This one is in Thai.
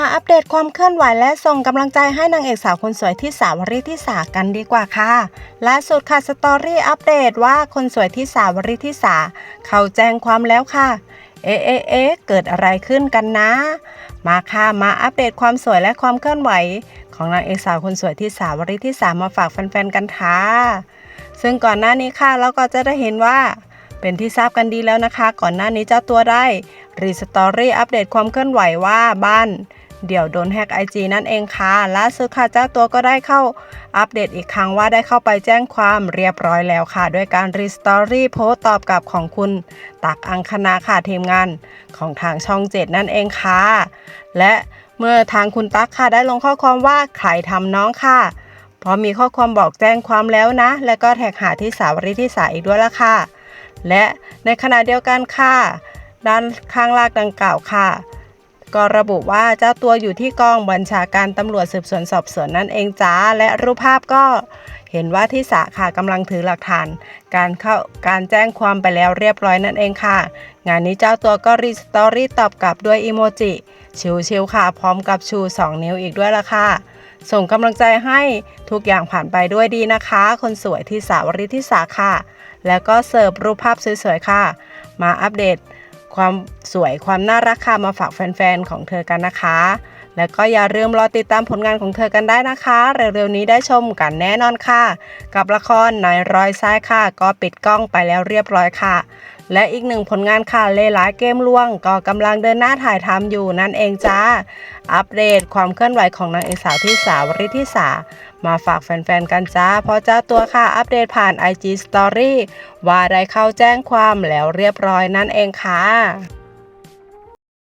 มาอัปเดตความเคลื่อนไหวและส่งกำลังใจให้นางเอกสาวคนสวยที่สาวริที่สากันดีกว่าค่ะล่าสุดค่ะสตอรี่อัปเดตว่าคนสวยที่สาวริที่สาเขาแจ้งความแล้วค่ะเอ๊ะเอ๊ะเอ๊ะเกิดอะไรขึ้นกันนะ มาค่ะมาอัปเดตความสวยและความเคลื่อนไหว ของนางเอกสาวคนสวยที่สาวริที่สามาฝากแฟนๆกันค่ะซึ่งก่อนหน้านี้ค่ะเราก็จะได้เห็นว่าเป็นที่ทราบกันดีแล้วนะคะ ก่อนหน้านี้เจ้าตัวได้รีสตอรี่อัปเดตความเคลื่อนไหวว่าบ้าน เดี๋ยวโดนแฮก IG นั่นเองค่ะล่าสุดค่ะเจ้าตัวก็ได้เข้าอัปเดตอีกครั้งว่าได้เข้าไปแจ้งความเรียบร้อยแล้วค่ะ ด้วยการรีสตอรี่โพสต์ตอบกลับของคุณ ตักอังคณาค่ะทีมงานของทางช่อง7นั่นเองค่ะ และเมื่อทางคุณตักค่ะได้ลงข้อความว่าใครทำน้องค่ะเพราะมีข้อความบอกแจ้งความแล้วนะ และก็แท็กหาที่สาวริที่สาอีกด้วยละค่ะ และในขณะเดียวกันค่ะ ด้านข้างลากดังกล่าวค่ะ ก็ระบุว่าเจ้าตัวอยู่ที่กองบัญชาการตำรวจสืบสวนสอบสวนนั่นเองจ้า และรูปภาพก็เห็นว่าที่สาค่ะกำลังถือหลักฐาน การเข้าการแจ้งความไปแล้วเรียบร้อยนั่นเองค่ะ งานนี้เจ้าตัวก็รีสตอรี่ตอบกลับด้วยอีโมจิ ชิวๆค่ะ พร้อมกับชู 2 นิ้วอีกด้วยละค่ะ ส่งกำลังใจให้ทุกอย่างผ่านไปด้วยดีนะคะ คนสวยที่สาวริที่สาค่ะ แล้วก็เสิร์ฟรูปภาพสวยๆค่ะ มาอัปเดต ความสวยความน่ารักค่ะมาฝากแฟนๆของเธอกันนะคะ แล้วก็อย่าลืมรอติดตามผลงานของเธอกันได้นะคะ เร็วๆนี้ได้ชมกันแน่นอนค่ะ กับละครนายรอยซ้ายค่ะ ก็ปิดกล้องไปแล้วเรียบร้อยค่ะ และอีกหนึ่งผลงานค่ะเลหลาเกมล่วง ก็กำลังเดินหน้าถ่ายทำอยู่นั่นเองจ้า อัปเดตความเคลื่อนไหวของนางเอกสาวที่สาวริที่สามาฝากแฟนๆกันจ้า เพราะเจ้าตัวค่ะอัปเดตผ่าน IG Story ว่าได้เข้าแจ้งความแล้วเรียบร้อยนั่นเองค่ะ